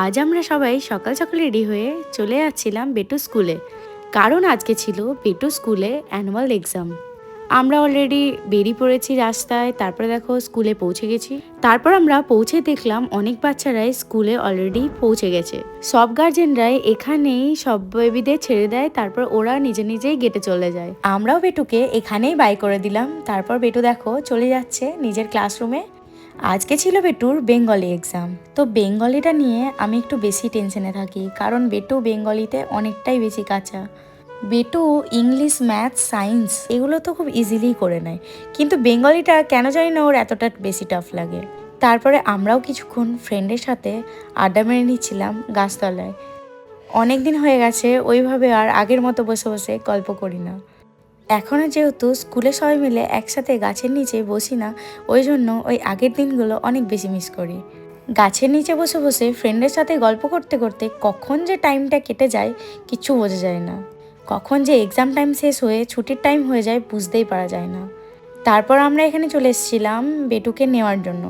আজ আমরা সবাই সকাল সকাল রেডি হয়ে চলে যাচ্ছিলাম বেটু স্কুলে। কারণ আজকে ছিল বেটু স্কুলে অ্যানুয়াল এক্সাম। আমরা অলরেডি বেরিয়ে পড়েছি রাস্তায়, তারপরে দেখো স্কুলে পৌঁছে গেছি। তারপর আমরা পৌঁছে দেখলাম অনেক বাচ্চারাই স্কুলে অলরেডি পৌঁছে গেছে। সব গার্জেনরাই এখানেই সব বেবিদের ছেড়ে দেয়, তারপর ওরা নিজে নিজেই গেটে চলে যায়। আমরাও বেটুকে এখানেই বাই করে দিলাম। তারপর বেটু দেখো চলে যাচ্ছে নিজের ক্লাসরুমে আজকে ছিল বেটুর বেঙ্গলি এক্সাম তো বেঙ্গলিটা নিয়ে আমি একটু বেশি টেনশনে থাকি, কারণ বেটু বেঙ্গলিতে অনেকটাই বেশি কাঁচা। বেটু ইংলিশ ম্যাথ সায়েন্স এগুলো তো খুব ইজিলি করে নেয়। কিন্তু বেঙ্গলিটা কেন জানি না ওর এতটা বেশি টাফ লাগে। তারপরে আমরাও কিছুক্ষণ ফ্রেন্ডের সাথে আড্ডা মেরে নিচ্ছিলাম গাছতলায়। অনেক দিন হয়ে গেছে, ওইভাবে আর আগের মতো বসে বসে গল্প করি না। এখনও যেহেতু স্কুলে সবাই মিলে একসাথে গাছের নিচে বসি না, ওই জন্য ওই আগের দিনগুলো অনেক বেশি মিস করি। গাছের নিচে বসে বসে ফ্রেন্ডের সাথে গল্প করতে করতে কখন যে টাইমটা কেটে যায় কিচ্ছু বোঝা যায় না। কখন যে এক্সাম টাইম শেষ হয়ে ছুটির টাইম হয়ে যায় বুঝতেই পারা যায় না। তারপর আমরা এখানে চলে এসেছিলাম বেটুকে নেওয়ার জন্য।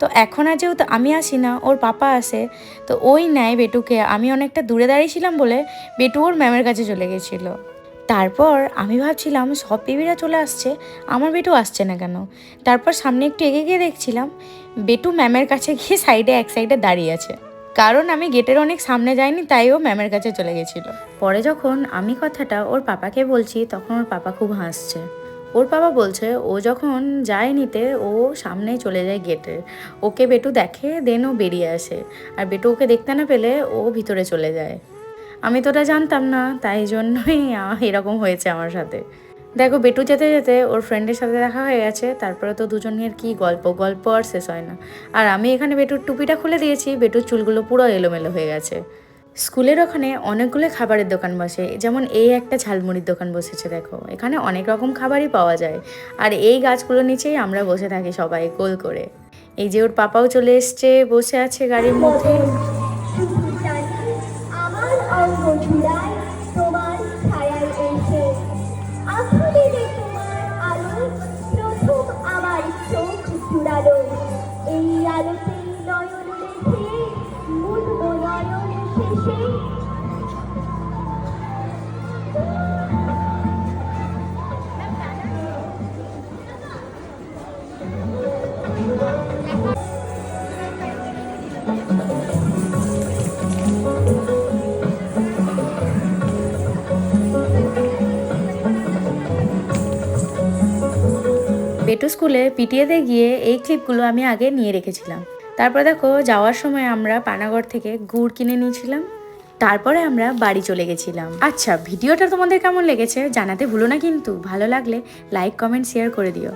তো এখন আর যেহেতু আমি আসি না, ওর পাপা আসে, তো ওই নেয় বেটুকে আমি অনেকটা দূরে দাঁড়িয়েছিলাম বলে বেটু ওর ম্যামের কাছে চলে গেছিল। তারপর আমি ভাবছিলাম, সব বেবিরা চলে আসছে, আমার বেটু আসছে না কেন? তারপর সামনে একটু এগিয়ে গিয়ে দেখছিলাম, বেটু ম্যামের কাছে গিয়ে সাইডে এক সাইডে দাঁড়িয়ে আছে। কারণ আমি গেটের অনেক সামনে যাইনি, তাই ও ম্যামের কাছে চলে গেছিল। পরে যখন আমি কথাটা ওর পাপাকে বলছি, তখন ওর পাপা খুব হাসছে। ওর বাবা বলছে, ও যখন যায় নিতে, ও সামনে চলে যায় গেটে ওকে বেটু দেখে দেন ও বেরিয়ে আসে। আর বেটু ওকে দেখতে না পেলে, ও ভিতরে চলে যায়। আমি তো ওটা জানতাম না, তাই জন্যই এরকম হয়েছে আমার সাথে। দেখো, বেটু যেতে যেতে ওর ফ্রেন্ডের সাথে দেখা হয়ে গেছে, তারপরে তো দুজনের কি গল্প গল্প আর শেষ হয় না। আর আমি এখানে বেটুর টুপিটা খুলে দিয়েছি, বেটুর চুলগুলো পুরো এলোমেলো হয়ে গেছে। স্কুলের ওখানে অনেকগুলো খাবারের দোকান বসে, যেমন এই একটা ঝালমুড়ির দোকান বসেছে, দেখো। এখানে অনেক রকম খাবারই পাওয়া যায়। আর এই গাছগুলোর নিচেই আমরা বসে থাকি সবাই গোল করে। এই যে ওর পাপাও চলে এসছে, বসে আছে গাড়ির মধ্যে। জুড়ায় তোমার ছায়ায় এসে। আঁখি যে তোমার আলো আমার চোখ জুড়ালো। এই আলোতেই বেটু স্কুলে পিটিয়েতে গিয়ে এই ক্লিপগুলো আমি আগে নিয়ে রেখেছিলাম। তারপর দেখো, যাওয়ার সময় আমরা পানাগড় থেকে গুড় কিনে নিয়েছিলাম। তারপরে আমরা বাড়ি চলে গেছিলাম। আচ্ছা ভিডিওটা তোমাদের কেমন লেগেছে জানাতে ভুলো না কিন্তু। ভালো লাগলে লাইক কমেন্ট শেয়ার করে দিও।